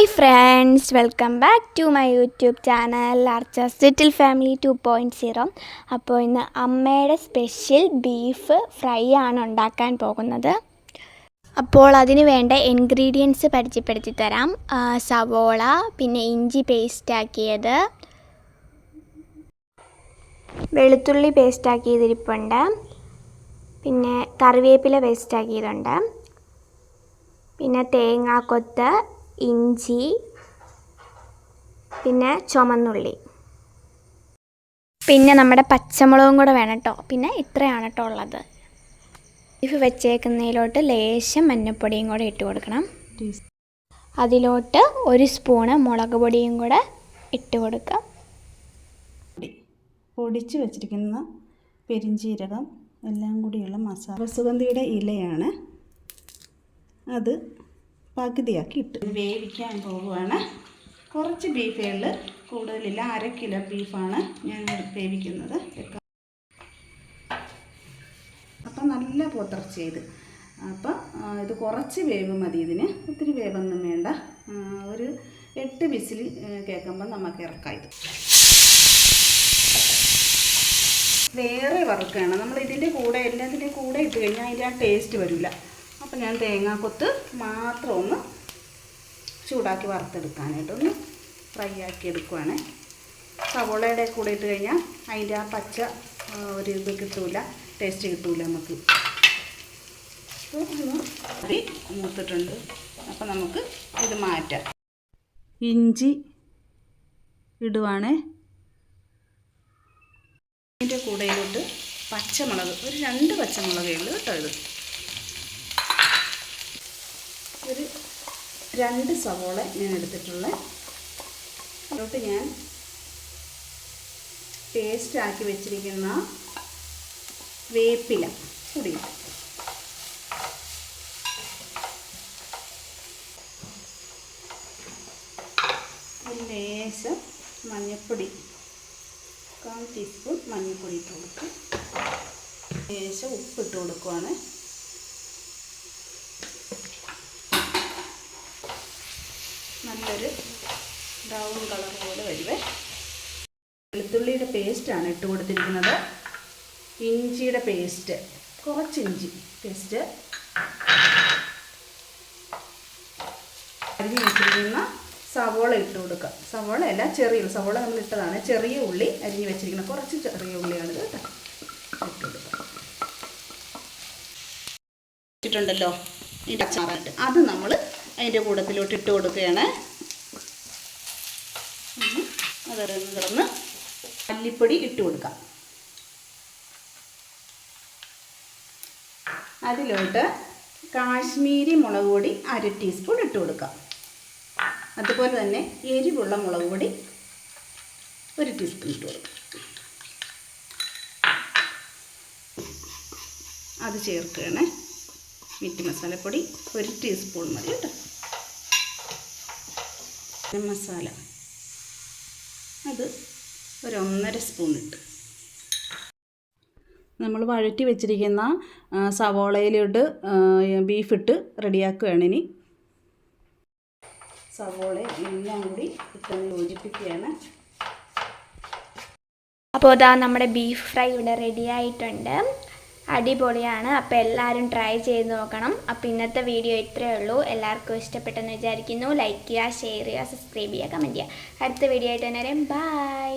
Hi friends welcome back to my YouTube channel Archa's little family two point zero അപ്പോൾ ഇന്ന് അമ്മയുടെ special beef fry ആണ് ഉണ്ടാക്കാൻ പോകുന്നത്. അപ്പോൾ അതിന് വേണ്ട ഇൻഗ്രീഡിയൻസ് പരിചയപ്പെടുത്തി തരാം. സവോള പിന്നെ ഇഞ്ചി പേസ്റ്റാക്കിയത് വെളുത്തുള്ളി പേസ്റ്റാക്കിയതിരിപ്പുണ്ട് പിന്നെ കറിവേപ്പില പേസ്റ്റാക്കിയതുണ്ട് പിന്നെ തേങ്ങാക്കൊത്ത് ഇഞ്ചി പിന്നെ ചുമന്നുള്ളി. പിന്നെ നമ്മുടെ പച്ചമുളകും കൂടെ വേണം കേട്ടോ പിന്നെ ഇത്രയാണ് കേട്ടോ ഉള്ളത്. ബീഫ് വെച്ചേക്കുന്നതിലോട്ട് ലേശം മഞ്ഞൾപ്പൊടിയും കൂടെ ഇട്ട് കൊടുക്കണം. അതിലോട്ട് ഒരു സ്പൂണ് മുളക് പൊടിയും കൂടെ ഇട്ട് കൊടുക്കാം. പൊടി പൊടിച്ച് വെച്ചിരിക്കുന്ന പെരിഞ്ചീരകം എല്ലാം കൂടിയുള്ള മസാല സുഗന്ധിയുടെ ഇലയാണ്. അത് പകുതിയാക്കി ഇട്ട്. വേവിക്കാൻ പോവുകയാണ്. കുറച്ച് ബീഫുകളിൽ കൂടുതലില്ല. അര കിലോ ബീഫാണ് ഞാൻ വേവിക്കുന്നത്. അപ്പം നല്ല പൊത്തർച്ച ചെയ്ത്. അപ്പം ഇത് കുറച്ച് വേവ് മതി ഇതിന്. ഒത്തിരി വേവൊന്നും വേണ്ട. ഒരു എട്ട് വിസിൽ കേൾക്കുമ്പോൾ നമുക്ക് ഇറക്കാം വേറെ വറുക്കുകയാണ്. നമ്മൾ ഇതിന്റെ കൂടെ എല്ലാത്തിന്റെ കൂടെ ഇട്ട് കഴിഞ്ഞാൽ അതിന്റെ ആ ടേസ്റ്റ് വരില്ല. അപ്പോൾ ഞാൻ തേങ്ങാക്കൊത്ത് മാത്രം ഒന്ന് ചൂടാക്കി വറുത്തെടുക്കാനായിട്ടൊന്ന് ഫ്രൈ ആക്കി എടുക്കുവാണ്. സവോളയുടെ കൂടെ ഇട്ട് കഴിഞ്ഞാൽ അതിന്റെ ആ പച്ച ഒരു ഇത് കിട്ടൂല ടേസ്റ്റ് കിട്ടൂല നമുക്ക്. ഒന്ന് മൂത്തിട്ടുണ്ട്. അപ്പോൾ നമുക്ക് ഇത് മാറ്റാം. ഇഞ്ചി ഇടുവാണേ. ഇതിന്റെ കൂടെയിലോട്ട് പച്ചമുളക് ഒരു രണ്ട് പച്ചമുളകേ ഉള്ളൂ കേട്ടോ ഇത് ഒരു രണ്ട് സവോള ഞാൻ എടുത്തിട്ടുള്ളത് അതിലോട്ട് ഞാൻ പേസ്റ്റ് ആക്കി വെച്ചിരിക്കുന്ന വേപ്പില കൂടി. ലേശം മഞ്ഞൾപ്പൊടി കാൽ ടീസ്പൂൺ മഞ്ഞൾപ്പൊടി ഇട്ട് കൊടുക്കും ലേശം ഉപ്പിട്ട് കൊടുക്കുവാണ്. നല്ലൊരു ബ്രൗൺ കളർ പോലെ വരുവേ. വെളുത്തുള്ളിയുടെ പേസ്റ്റാണ് ഇട്ട് കൊടുത്തിരിക്കുന്നത്. ഇഞ്ചിയുടെ പേസ്റ്റ് കുറച്ച് ഇഞ്ചി പേസ്റ്റ് അരിഞ്ഞ് വെച്ചിരിക്കുന്ന സവോള ഇട്ട് കൊടുക്കുക സവോള അല്ല ചെറിയ. സവോള നമ്മൾ ഇട്ടതാണ്. ചെറിയ ഉള്ളി അരിഞ്ഞ് വെച്ചിരിക്കുന്ന കുറച്ച് ചെറിയ ഉള്ളിയാണ് കേട്ടോ ഇട്ട് കൊടുക്കുക ഇട്ടിട്ടുണ്ടല്ലോ അത് നമ്മൾ അതിന്റെ കൂടത്തിലോട്ട് ഇട്ട് കൊടുക്കുകയാണ്. കിടന്ന് മല്ലിപ്പൊടി ഇട്ട് കൊടുക്കാം. അതിലോട്ട് കാശ്മീരി മുളക് പൊടി അര ടീസ്പൂൺ ഇട്ട് കൊടുക്കാം. അതുപോലെ തന്നെ എരിവുള്ള മുളക് പൊടി ഒരു ടീസ്പൂൺ ഇട്ട് കൊടുക്കാം. അത് ചേർക്കുകയാണ് മീറ്റ് മസാലപ്പൊടി ഒരു ടീസ്പൂൺ മതി കേട്ടോ. മസാല. അത് ഒരു ഒന്നര സ്പൂൺ ഇട്ട്. നമ്മൾ വഴറ്റി വെച്ചിരിക്കുന്ന സവോളയിലോട്ട് ബീഫിട്ട് റെഡിയാക്കുകയാണ് ഇനി. സവോള എല്ലാം കൂടി ഇട്ടൊന്ന് യോജിപ്പിക്കുകയാണ്. അപ്പോൾ ഇതാ നമ്മുടെ ബീഫ് ഫ്രൈ ഇവിടെ റെഡി ആയിട്ടുണ്ട്. അടിപൊളിയാണ്. അപ്പോൾ എല്ലാവരും ട്രൈ ചെയ്ത് നോക്കണം. അപ്പോൾ ഇന്നത്തെ വീഡിയോ ഇത്രയേ ഉള്ളൂ. എല്ലാവർക്കും ഇഷ്ടപ്പെട്ടെന്ന് വിചാരിക്കുന്നു. ലൈക്ക് ചെയ്യുക ഷെയർ ചെയ്യുക സബ്സ്ക്രൈബ് ചെയ്യുക കമന്റ് ചെയ്യുക. അടുത്ത വീഡിയോ ആയിട്ട് തന്നെ ബൈ